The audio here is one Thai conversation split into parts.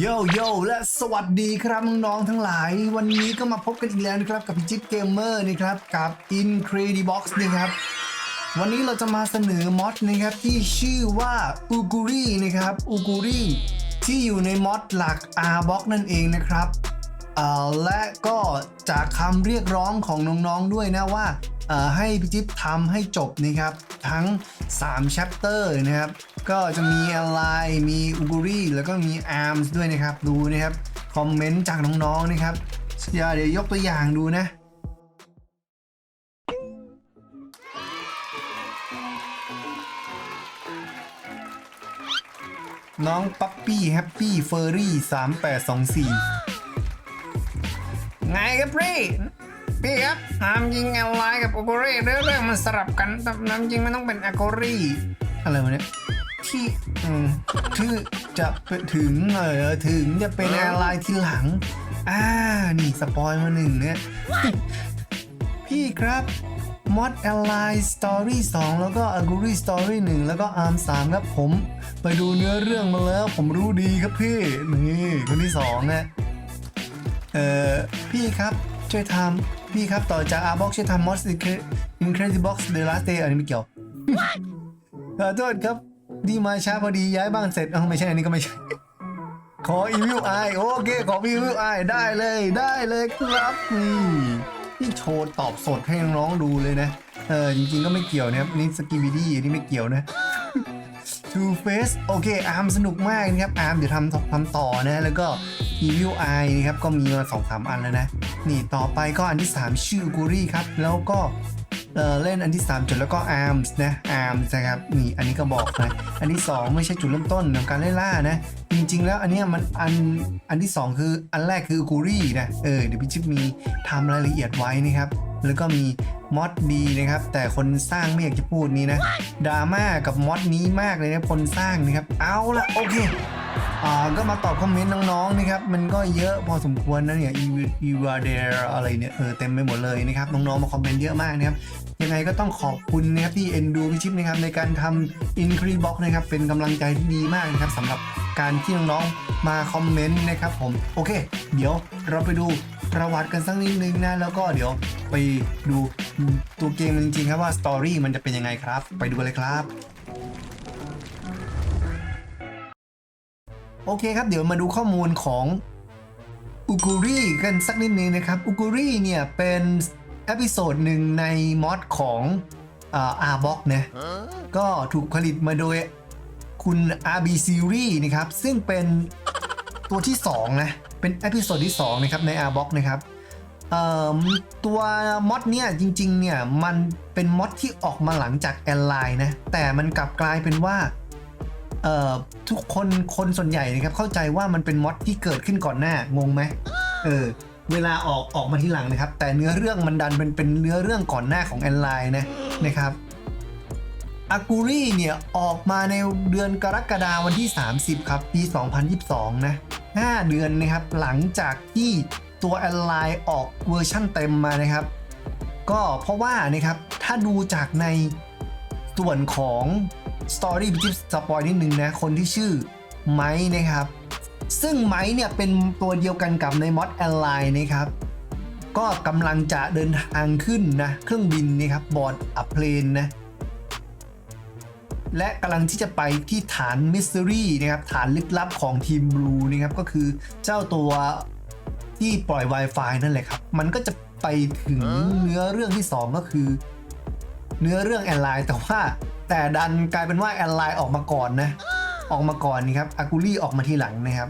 โยโย่และสวัสดีครับน้องๆทั้งหลาย วันนี้ก็มาพบกันอีกแล้วนะครับกับพิจิตเกมเมอร์นะครับกับ Incredibox นะครับ วันนี้เราจะมาเสนอมอดนะครับที่ชื่อว่าอูกูรีนะครับอูกูรีที่อยู่ในมอดหลัก R-Box นั่นเองนะครับและก็จากคำเรียกร้องของน้องๆด้วยนะว่า ให้พิจิตทำให้จบนะครับทั้ง 3 chapter นะครับ ก็จะมีอะไรมีอูกูรีแล้วก็มี ARMS ด้วยนะครับ ดูนะครับ คอมเมนต์จากน้องๆนะครับเดี๋ยวยกตัวอย่างดูนะน้องปั๊ปปี้แฮปปี้เฟอร์รี่สามแปดสองสี่ไงครับพี่ พี่ครับน้ำยิงอะไรกับโอโกเร่เรื่องเรื่องมันสลับกันต่น้ำยิงมันต้องเป็นอโกรี่อะไรวะเนี่ยที่อืมคือจะถึงเออถึงจะเป็นอะไรทีหลังอ่านี่สปอยมาหนึ่งเนี่ยพี่ครับ Mod Ally Story 2แล้วก็ a g u r i Story 1แล้วก็ ARM 3ครับผม ไปดูเนื้อเรื่องมาแล้ว ผมรู้ดีครับพี่ นี่คนที่2นะเออพี่ครับช่วยทำ พี่ครับต่อจาก Arbox ช่วยทำ Mod Incredibox The Last Day อันนี้ไม่เกี่ยวขอโทษครับที่มาช้าพอดีย้ายบ้านเสร็จเอ้าไม่ใช่อันนี้ก็ไม่ใช่ ขอ Evil Eye โอเค ขอ Evil Eye ได้เลยได้เลยครับนี่นี่โชว์ตอบสดให้น้องๆดูเลยนะ เออจริงๆก็ไม่เกี่ยวนะครับนี่สกิบิดี้นี่ไม่เกี่ยวนะ Two Face โอเคอาร์มสนุกมากนะครับอาร์มเดี๋ยวทำทำต่อนะ แล้วก็ Evil Eye นะครับก็มีมาสองสามอันแล้วนะ นี่ต่อไปก็อันที่ 3 ชื่อกูรี่ครับ แล้วก็ เเล่นอันที่ 3 จุดแล้วก็ ARMS นะ ARMS นะครับนี่อันนี้ก็บอกนะอันที่ 2 ไม่ใช่จุดเริ่มต้นของการไล่นล่านะ จริง ๆ แล้วอันเนี้ยมันอันอันที่ 2 คืออันแรกคือกูรี่นะเออเดี๋ยวพี่จิ๊บมีทำรายละเอียดไว้นะครับแล้วก็มีมอดดีนะครับ แต่คนสร้างไม่อยากจะพูดนี้นะดราม่ากับมอดนี้มากเลยนะคนสร้างนะครับ เอาละโอเค อ่าก็มาตอบคอมเมนต์น้องๆนะครับมันก็เยอะพอสมควรนะเนี่ยอีวาเดร์อะไรเนี่ยเออเต็มไปหมดเลยนะครับน้องๆมาคอมเมนต์เยอะมากนะครับยังไงก็ต้องขอบคุณนะครับที่เอ็นดูพี่ชิปนะครับในการทำ Incredibox นะครับเป็นกำลังใจที่ดีมากนะครับสำหรับการที่น้องๆมาคอมเมนต์นะครับผมโอเค เดี๋ยวเราไปดูประวัติกันสักนิดนึงนะแล้วก็เดี๋ยวไปดูตัวเกมจริงๆครับว่าสตอรี่มันจะเป็นยังไงครับ ไปดูเลยครับ โอเคครับ เดี๋ยวมาดูข้อมูลของอุกุริกันสักนิดนึงนะครับอุกุริเนี่ยเป็นเอพิโซดหนึ่งในมอดของอาร์บ็อกนะก็ถูกผลิตมาโดยคุณ RB Series นะครับ ซึ่งเป็นตัวที่ 2 นะ เป็นเอพิโซดที่ 2 นะครับ ใน r b o x นะครับตัวมอดเนี่ยจริง ๆ เนี่ย มันเป็นมอดที่ออกมาหลังจากแอนไลน์นะ แต่มันกลับกลายเป็นว่า ทุกคนคนส่วนใหญ่นะครับเข้าใจว่ามันเป็นมอดที่เกิดขึ้นก่อนหน้างงไหมเออเวลาออกออกมาทีหลังนะครับ แต่เนื้อเรื่องมันดันเป็นเป็นเนื้อเรื่องก่อนหน้าของแอนไลน์นะนะครับอากูรี่เนี่ยออกมาในเดือนกรกฎาวันที่ 30 ครับ ปี 2022 นะ 5 เดือนนะครับหลังจากที่ตัวแอนไลน์ออกเวอร์ชั่นเต็มมานะครับ ก็เพราะว่านะครับถ้าดูจากในส่วนของ Story พี่จิ๊บสปอยนิดนึงนะ คนที่ชื่อไม้นะครับ ซึ่งไม้เนี่ยเป็นตัวเดียวกันกับในมอดแอนไลน์นะครับ ก็กำลังจะเดินทางขึ้นนะ เครื่องบินนะครับบอร์ดอัพเพลนนะ และกำลังที่จะไปที่ฐานมิส t ต r รีนะครับ ฐานลึกลับของทีมบลูนะครับ ก็คือเจ้าตัวที่ปล่อย Wi-Fi นั่นแหละครับ มันก็จะไปถึงเนื้อเรื่องที่ 2 ก็คือ เนื้อเรื่องแอนไลน์แต่ว่า แต่ดันกลายเป็นว่าแอนไลน์ออกมาก่อนนะ ออกมาก่อนนี่ครับอากูรี่ออกมาทีหลังนะครับ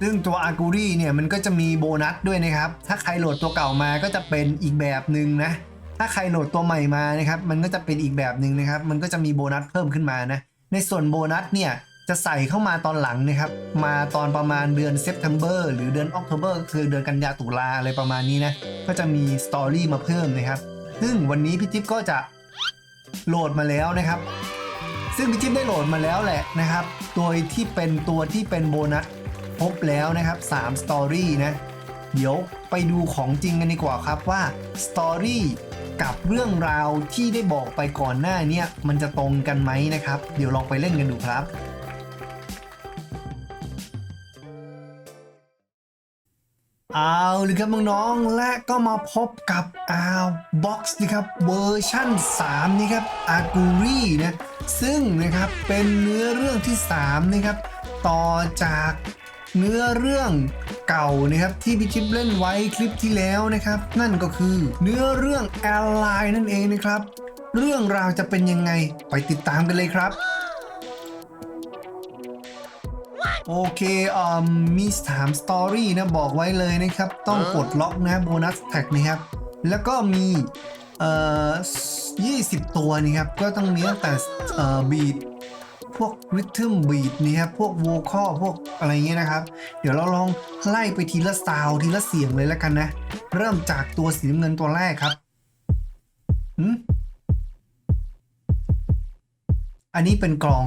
ซึ่งตัวอากูรี่เนี่ยมันก็จะมีโบนัสด้วยนะครับ ถ้าใครโหลดตัวเก่ามาก็จะเป็นอีกแบบหนึ่งนะ ถ้าใครโหลดตัวใหม่มานะครับ มันก็จะเป็นอีกแบบหนึ่งนะครับ มันก็จะมีโบนัสเพิ่มขึ้นมานะ ในส่วนโบนัสเนี่ย จะใส่เข้ามาตอนหลังนะครับ มาตอนประมาณเดือนเซปเทมเบอร์หรือเดือนออกโทเบอร์คือเดือนกันยาตุลาอะไรประมาณนี้นะ ก็จะมีสตอรี่มาเพิ่มนะครับ ซึ่งวันนี้พี่จิ๊บก็จะโหลดมาแล้วนะครับ ซึ่งพี่จิ๊บได้โหลดมาแล้วแหละนะครับโดยที่เป็นตัวที่เป็นโบนัสครบแล้วนะครับ3สตอรี่นะ เดี๋ยวไปดูของจริงกันดีกว่าครับว่าสตอรี่กับเรื่องราวที่ได้บอกไปก่อนหน้าเนี้มันจะตรงกันไหมนะครับ เดี๋ยวลองไปเล่นกันดูครับ เอาเลยครับน้องๆและก็มาพบกับอาวบ็อกซ์นะครับเวอร์ชั่น 3 นี่ครับอากูรีนะซึ่งนะครับเป็นเนื้อเรื่องที่ 3 นะครับ ต่อจากเนื้อเรื่องเก่านะครับที่พี่ชิปเล่นไว้คลิปที่แล้วนะครับ นั่นก็คือเนื้อเรื่องแอลไลน์นั่นเองนะครับ เรื่องราวจะเป็นยังไงไปติดตามกันเลยครับ โอเคอ่ามีถามสตอรี่นะบอกไว้เลยนะครับ ต้องปลดล็อกนะโบนัสแท็กนะครับ แล้วก็มีเอ่อ20 ตัวนี่ครับ ก็ต้องมีตั้งแต่เอ่อบีทพวกริทึมบีทนี่ครับ พวกโวคอลพวกอะไรเงี้ยนะครับ เดี๋ยวเราลองไล่ไปทีละซาวทีละเสียงเลยแล้วกันนะ เริ่มจากตัวสีน้ำเงินตัวแรกครับหืมอันนี้เป็นกลอง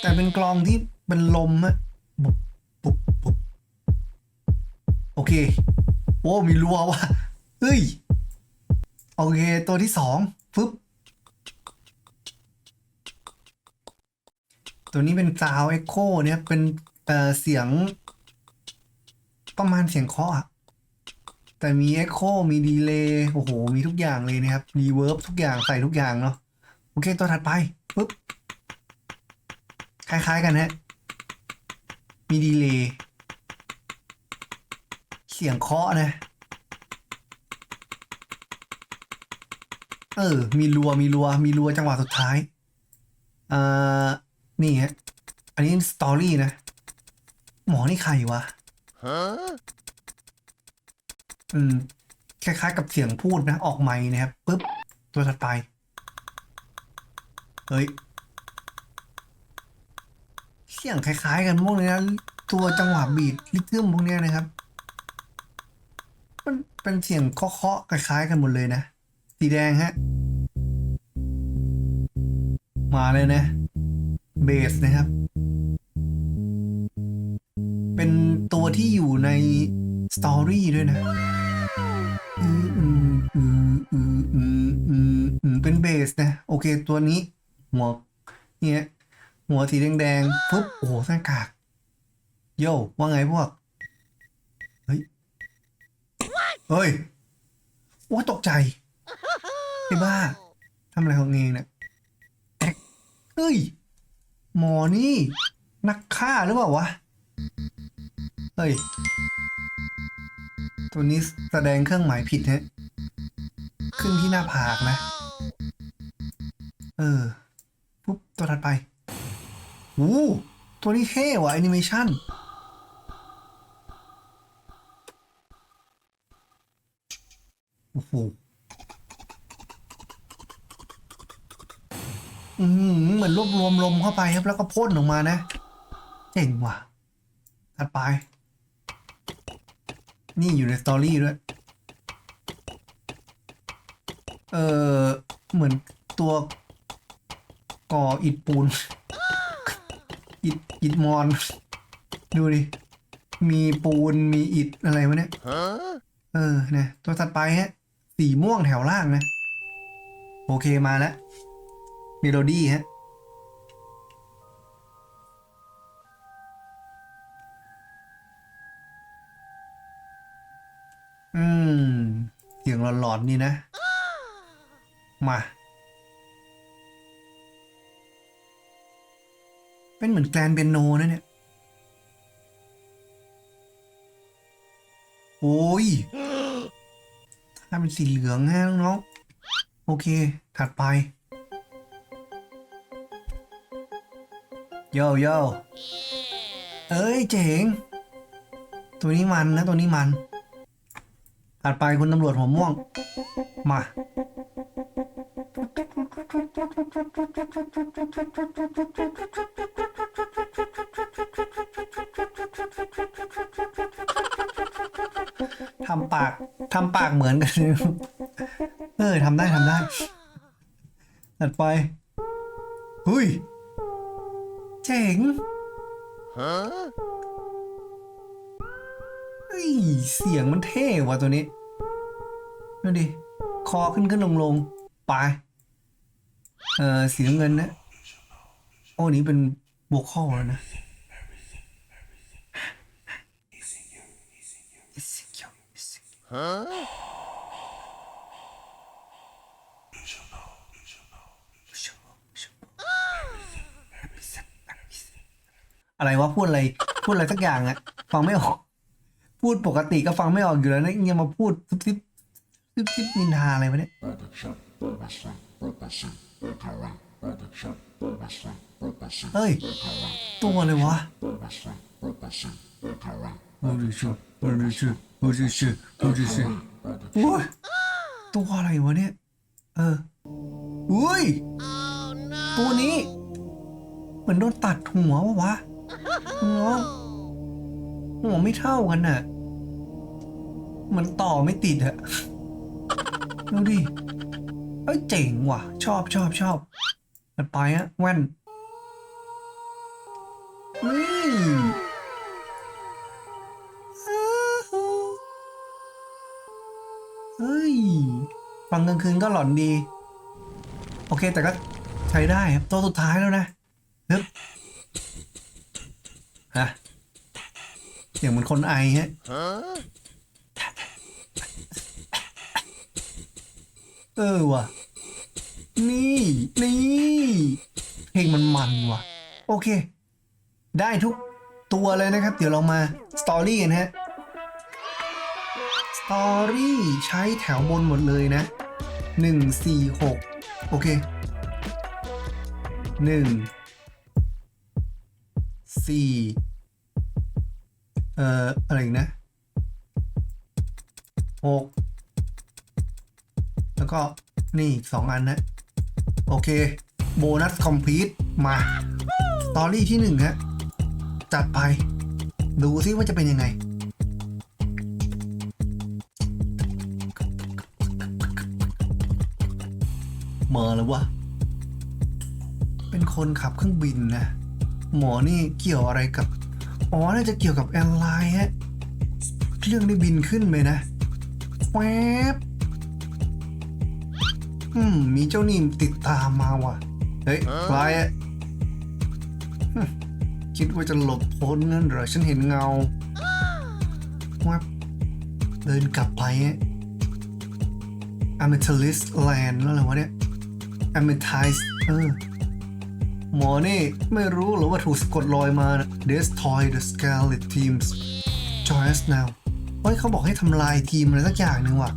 แต่เป็นกลองที่ เป็นลมอะบุบบุบบุบโอเค โอ้มีรัวว่ะเฮ้ย โอเค ตัวที่สองฟึบตัวนี้เป็นซาวเอ็กโคเนี่ย เป็นเอ่อเสียง ประมาณเสียงเคาะอะแต่มีเอ็กโคมีดีเลย์โอ้โห มีทุกอย่างเลยนะครับรีเวิร์บทุกอย่าง ใส่ทุกอย่างเนาะ โอเค ตัวถัดไปปึ๊บ คล้ายๆกันฮะ มีดีเลย์เสียงเคาะนะ เออ มีรัว มีรัว มีรัวจังหวะสุดท้ายอ่านี่ฮะ อันนี้สตอรี่นะ หมอนี่ใครวะอืม คล้ายๆกับเสียงพูดนะ ออกไมค์นะครับปุ๊บ ตัวถัดไป เฮ้ย สียงคล้าย ๆ กันพวกนี้นะตัวจังหวะบีดริทึมพวกนี้นะครับ มันเป็นเสียงเคาะๆคล้ายๆกันหมดเลยนะ สีแดงฮะ มาเลยนะ เบสนะครับ เป็นตัวที่อยู่ในสตอรี่ด้วยนะอืมอืมอืมอืมอืมอือเป็นเบสนะ โอเคตัวนี้หัวเนี่ย หัวสีแดงๆปุ๊บโอ้โหหน้ากาก โย่ว่าไงพวก เฮ้ย เฮ้ยโอ้ตกใจไอ้บ้าทำอะไรของเองเนี่ยเฮ้ย หมอนี่ นักฆ่าหรือเปล่าวะ เฮ้ย ตัวนี้แสดงเครื่องหมายผิดฮะขึ้นที่หน้าผากนะ เออ ปุ๊บ ตัวถัดไป โอ้ตัวนี้เท่ว่ะแอนิเมชันโอ้โหอืมเหมือนรวบรวมลมเข้าไปครับ แล้วก็พ่นออกมานะ เจ๋งว่ะถัดไป นี่อยู่ในสตอรี่ด้วย เออเหมือนตัวก่ออิฐปูน อิฐอิฐมอน ดูดิ มีปูนมีอิฐอะไรวะเนี่ยเออเนี่ยตัวถัดไปฮะ สีม่วงแถวล่างนะ โอเคมาแล้วเมโลดี้ฮะอืม เสียงหลอนๆนี่นะ มา เป็นเหมือนแกลนเปียโนนะเนี่ย โอ้ย ถ้าเป็นสีเหลืองฮะน้องๆ โอเค ถัดไป โยโย่เอ้ย เจ๋ง ตัวนี้มันนะ ตัวนี้มัน ถัดไปคุณตำรวจหัวม่วง มา ทำปากทำปากเหมือนกัน เออทำได้ทำได้ถัดไปเฮ้ยเจ๋งเฮ้ยเสียงมันเท่ว่ะตัวนี้ดูดิ คอขึ้นขึ้นลงลงไป เออสีน้ำเงินนะ โอ้นี้เป็นบวกข้อแล้วนะอะไรวะพูดอะไรพูดอะไรสักอย่างอะฟังไม่ออก พูดปกติก็ฟังไม่ออกอยู่แล้วนะยังมาพูดซุบซิบซุบซิบนินทาอะไรวะเนี่ย เฮ้ย ตัวเลยวะโอ้ดิชูโอ้ดิชูโอ้ดิชูโอ้ดิชูโอ้ยตัวอะไรวะเนี่ย เอออุ้ย ตัวนี้เหมือนโดนตัดหัววะวะหัวหัวไม่เท่ากันน่ะ มันต่อไม่ติดอะดูดิ เอ้ยเจ๋งว่ะ ชอบชอบชอบมันไปอะแว่นเฮ้ยเฮ้ยฟังกลางคืนก็หลอนดี โอเคแต่ก็ใช้ได้ครับตัวสุดท้ายแล้วนะฮึบฮะเสียงเหมือนคนไอฮะ เออว่ะ นี่นี่เพลงมันมันว่ะ โอเค ได้ทุกตัวเลยนะครับ เดี๋ยวเรามาสตอรี่กันฮะสตอรี่ใช้แถวบนหมดเลยนะหนึ่งสี่หกโอเคหนึ่งสี่เอ่อ อะไรนะห ก็นี่อีกสองอันนะ โอเค โบนัสคอมพลีทมาสตอรี่ที่หนึ่งฮะ จัดไป ดูซิว่าจะเป็นยังไงมาแล้ววะ เป็นคนขับเครื่องบินนะ หมอนี่เกี่ยวอะไรกับ อ๋อ น่าจะเกี่ยวกับแอร์ไลน์ฮะ เครื่องได้บินขึ้นไปนะแวบ อืม มีเจ้านี่ติดตามมาว่ะ เฮ้ยใครอะฮึคิดว่าจะหลบพ้นนั่นเหรอ ฉันเห็นเงาว่าเดินกลับไปอะ Amethyst Land แล้วอะไรวะเนี่ย Amethyst เออหมอนี่ไม่รู้หรอว่าถูกสะกดรอยมานะ Destroy the Scarlet Teams Join us now เฮ้ยเขาบอกให้ทำลายทีมอะไรสักอย่างหนึ่งว่ะ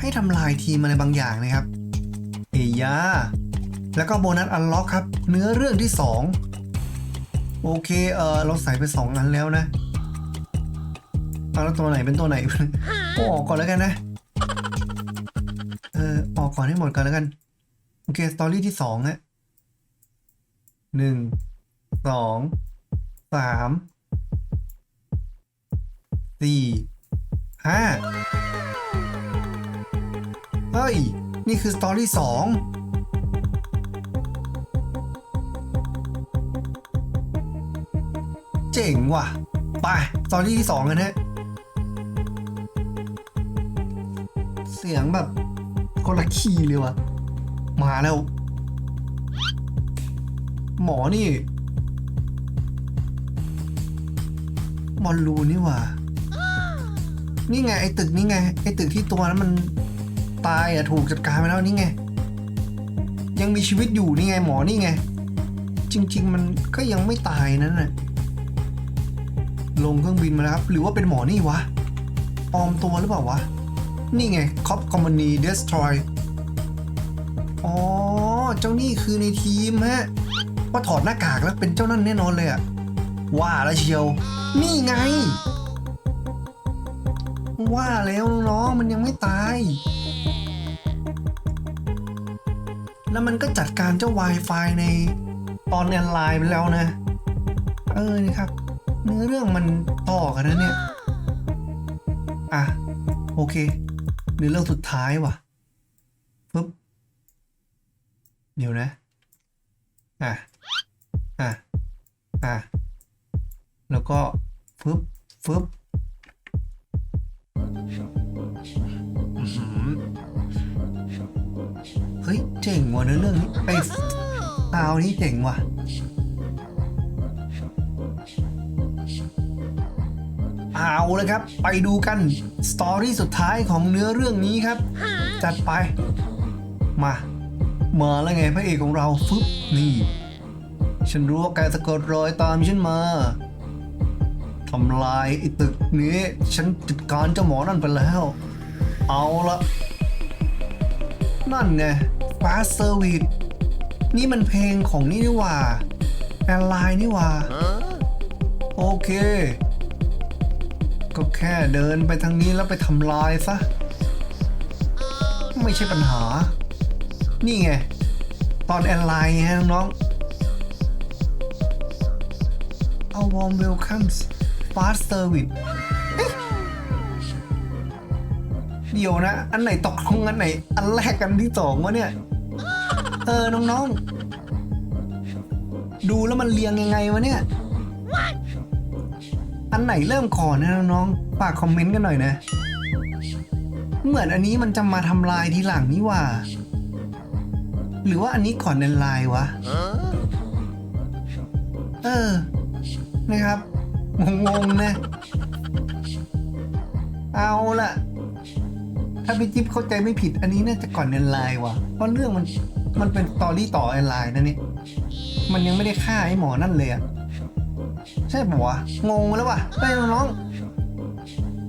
ให้ทำลายทีมอะไรบางอย่างนะครับ เอียาแล้วก็โบนัสอันล็อกครับ เนื้อเรื่องที่ 2 โอเคเออเราใส่ไป 2 อันแล้วนะเอาแล้วตัวไหนเป็นตัวไหนโอ้ออกก่อนแล้วกันนะเออออกก่อนให้หมดก่อนแล้วกัน โอเคสตอรี่ที่2ฮะหนึ่งสองสามสี่ห้า ฮ้ย นี่คือสตอรี่สองเจ๋งว่ะ ไปสตอรี่ที่สองกันฮะ เสียงแบบคนละคีย์เลยว่ะ มาแล้ว หมอนี่บอลลูนี่ว่านี่ไงไอ้ตึกนี่ไงไอ้ตึกที่ตัวนั้นมัน ตายอะถูกจัดการไปแล้วนี่ไง ยังมีชีวิตอยู่นี่ไงหมอนี่ไง จริง ๆ มันก็ยังไม่ตายนั่นน่ะลงเครื่องบินมาแล้วครับ หรือว่าเป็นหมอนี่วะปลอมตัวหรือเปล่าวะ นี่ไงคอปคอมมานีเดสทรอยอ๋อ เจ้านี่คือในทีมฮะว่าถอดหน้ากากแล้วเป็นเจ้านั่นแน่นอนเลยอะว่าแล้วเชียว นี่ไง ว่าแล้วน้องมันยังไม่ตาย แล้วมันก็จัดการเจ้า Wi-Fi ในตอนออนไลน์ไปแล้วนะ เออนี่ครับเนื้อเรื่องมันต่อกันนะเนี่ย อะ โอเคเนื้อเรื่องสุดท้ายว่ะปึ๊บเดี๋ยวนะ อะ อะ อะ แล้วก็ฟึบฟึบ เฮ้ยเจ๋งว่ะเนื้อเรื่องนี้ไอ้ซาวนี้เจ๋งว่ะเอาเลยครับ ไปดูกันสตอรี่สุดท้ายของเนื้อเรื่องนี้ครับ จัดไป มามาแล้วไงพระเอกของเราฟึบนี่ ฉันรู้ว่าแกสะกดรอยตามฉันมาทำลายไอ้ตึกนี้ ฉันจัดการเจ้าหมอนั่นไปแล้ว เอาละนั่นไง Fast Service นี่มันเพลงของนี่นี่ว่าแอร์ไลน์นี่ว่า โอเค ก็แค่เดินไปทางนี้แล้วไปทำลายซะ ไม่ใช่ปัญหา นี่ไง ตอนแอร์ไลน์ไงน้องๆเอา warm welcomes fast service เอ๊ะเดี๋ยวนะ อันไหนตกลงอันไหน อันแรกกันที่สองวะเนี่ย เออ น้องๆ ดูแล้วมันเรียงยังไงวะเนี่ย อันไหนเริ่มก่อนนะน้องๆฝากคอมเมนต์กันหน่อยนะ เหมือนอันนี้มันจะมาทำลายทีหลังนี่ว่า หรือว่าอันนี้ก่อนในไลน์วะ เออ นะครับ งงๆนะ เอาล่ะถ้าพี่จิ๊บเข้าใจไม่ผิดอันนี้น่าจะก่อนในไลน์วะเพราะเรื่องมัน มันเป็นตอรี่ต่อในไลน์นะเนี่ยมันยังไม่ได้ฆ่าไอ้หมอนั่นเลยอะใช่ปะวะงงแล้ววะเฮ้น้อง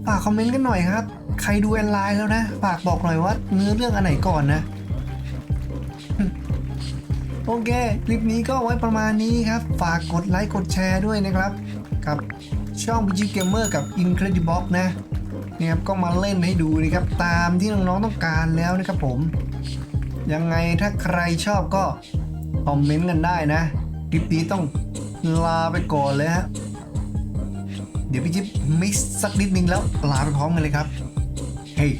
ฝากคอมเมนต์กันหน่อยครับ ใครดูแอนไลน์แล้วนะฝากบอกหน่อยว่าเนื้อเรื่องอันไหนก่อนนะโอเค คลิปนี้ก็ไว้ประมาณนี้ครับ ฝากกดไลค์กดแชร์ด้วยนะครับ กับช่อง BG Gamer กับ Incredibox นะนี่ครับก็มาเล่นให้ดูนะครับ ตามที่น้องๆต้องการแล้วนะครับผม ยังไงถ้าใครชอบก็คอมเมนต์กันได้นะคลิปนี้ต้องลาไปก่อนเลยฮะ เดี๋ยวพี่จิ๊บมิกซ์สักนิดนึงแล้วลาไปพร้อมกันเลยครับ เฮ้ย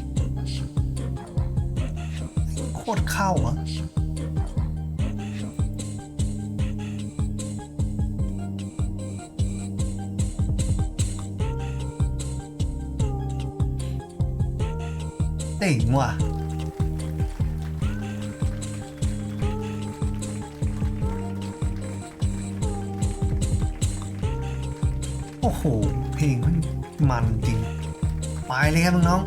โคตรเข้าอะเต่งว่ะ โหเพลงมันมันจริง ไปเลยครับน้อง